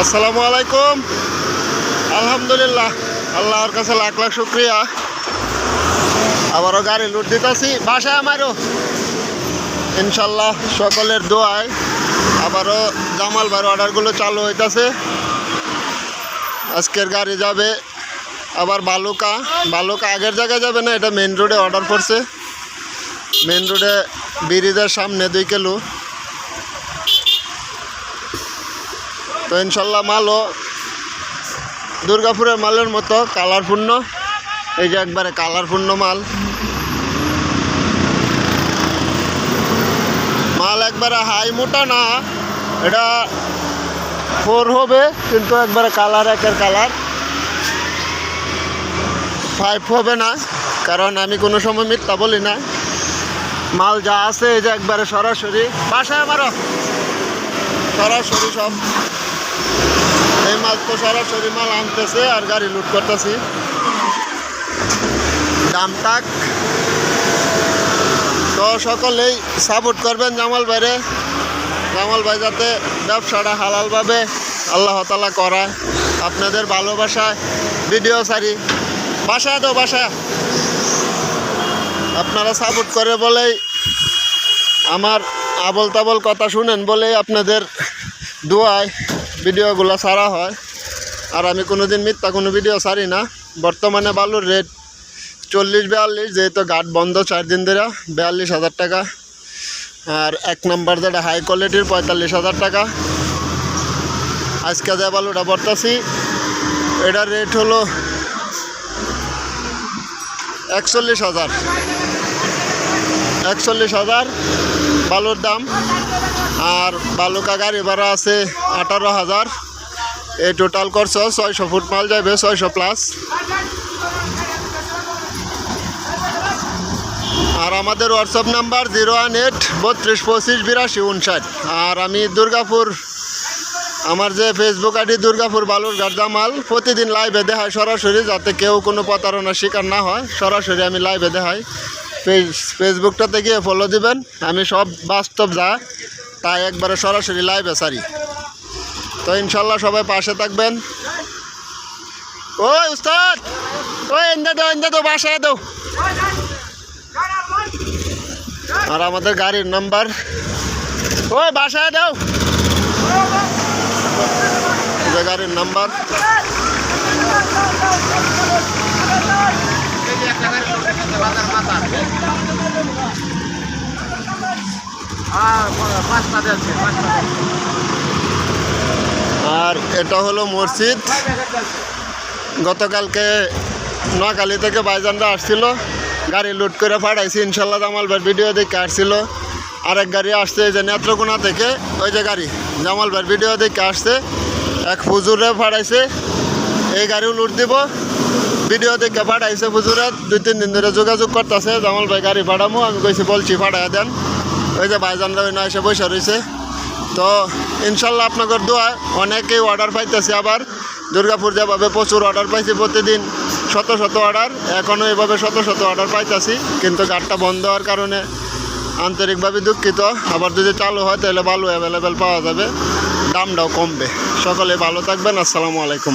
আসসালামু আলাইকুম। আলহামদুলিল্লাহ, আল্লাহর কাছে লাখ লাখ শুক্রিয়া। আবারও গাড়ি লুট দিতেছি, বাসায় আমারও। ইনশাল্লাহ সকলের দোয়ায় আবারও জামাল ভাইয়ের অর্ডারগুলো চালু হইতাছে। আজকের গাড়ি যাবে আবার বালুকা। বালুকা আগের জায়গায় যাবে না, এটা মেন রোডে অর্ডার করছে মেন রোডে ব্রিজের সামনে দুই কিলো। তো ইনশাল্লাহ মালও দুর্গাপুরের মালের মতো কালারপূর্ণ। এই যে একবারে কালারপূর্ণ মাল। মাল একবারে হাই মোটা না, এটা ফোর হবে, কিন্তু একবারে কালার একের কালার। ফাইভ হবে না, কারণ আমি কোনো সময় মিথ্যা বলি না। মাল যা আছে, এই যে একবারে সরাসরি। বাসায় আমারও। সরাসরি সব। এই মাল তো সরাসরি মাল আনতেছে আর গাড়ি লুট করতেছি। দামটাক তো সকলেই সাপোর্ট করবেন জামাল ভাইরে। জামাল ভাই যাতে ব্যবসাটা হালালভাবে আল্লাহ তালা করায়। আপনাদের ভালোবাসায় ভিডিও সারি বাসা তো বাসা আপনারা সাপোর্ট করে বলেই আমার আবল তাবল কথা শুনেন বলেই আপনাদের দোয়ায় ভিডিওগুলো ছাড়া হয়। আর আমি কোনো দিন মিথ্যা কোনো ভিডিও সারি না। বর্তমানে বালুর রেট চল্লিশ বিয়াল্লিশ, যেহেতু ঘাট বন্ধ চার দিন ধরে, বিয়াল্লিশ হাজার টাকা। আর এক নম্বর যেটা হাই কোয়ালিটির পঁয়তাল্লিশ হাজার টাকা। আজকে যে বালুটা বর্তাছি এটার রেট হলো একচল্লিশ হাজার। একচল্লিশ হাজার বালুর দাম। আর বালুকা গাড়ি ভাড়া আছে আঠারো হাজার। এই টোটাল করছ ছয়শো ফুট মাল যাবে ছয়শো প্লাস আর আমাদের WhatsApp number zero one eight বত্রিশ পঁচিশ বিরাশি উনষাট। আর আমি দুর্গাপুর, আমার যে ফেসবুক আইডি দুর্গাপুর বালুরঘাট জামাল, প্রতিদিন লাইভে দেখাই সরাসরি, যাতে কেউ কোনো প্রতারণার শিকার না হয়, সরাসরি আমি লাইভে দেখাই। ফেসবুকটাতে গিয়ে ফলো দিবেন। আমি সব বাস্তব যা তাই একবারে সরাসরি লাইভে সারি তো ইনশাল্লাহ সবাই পাশে থাকবেন। ওই উস্তাদ! ওই এন্দে দো এন্দে দো বাসায় দো আর আমাদের গাড়ির নাম্বার ওই বাসায় দাও। গাড়ির যে আর এটা হলো মসজিদ। গতকালকে নোয়াখালী থেকে বাইজানরা আসছিল, গাড়ি লুট করে পাঠাইছি ইনশাল্লাহ জামাল ভাইয়ের ভিডিও দেখে আসছিল। আরেক গাড়ি আসছে এই যে নেত্রকোনা থেকে, ওই যে গাড়ি, জামাল ভাইয়ের ভিডিও দেখে আসছে। এক ফুজুরে পাঠাইছে এই গাড়িও লুট দিব। ভিডিও দেখে পাঠাইছে ফুজুরে দুই, তিন দিন ধরে যোগাযোগ করতেছে। জামাল ভাই গাড়ি পাঠামো আমি কইছি, বলছি পাঠাই দেন। ওই যে ভাইজানরা ওই না এসে বসে রয়েছে তো, ইনশাল্লাহ আপনাদের দোয়া, অনেকেই অর্ডার পাইতেছে আবার। দুর্গাপুর যেভাবে প্রচুর অর্ডার পাইছি প্রতিদিন, শত শত অর্ডার এখনও এভাবে শত শত অর্ডার পাইতেছি, কিন্তু গাড়িটা বন্ধ হওয়ার কারণে আন্তরিকভাবে দুঃখিত। আবার যদি চালু হয়, তাহলে ভালো অ্যাভেলেবেল পাওয়া যাবে। দামটাও কমবে। সকলে ভালো থাকবেন। আসসালামু আলাইকুম।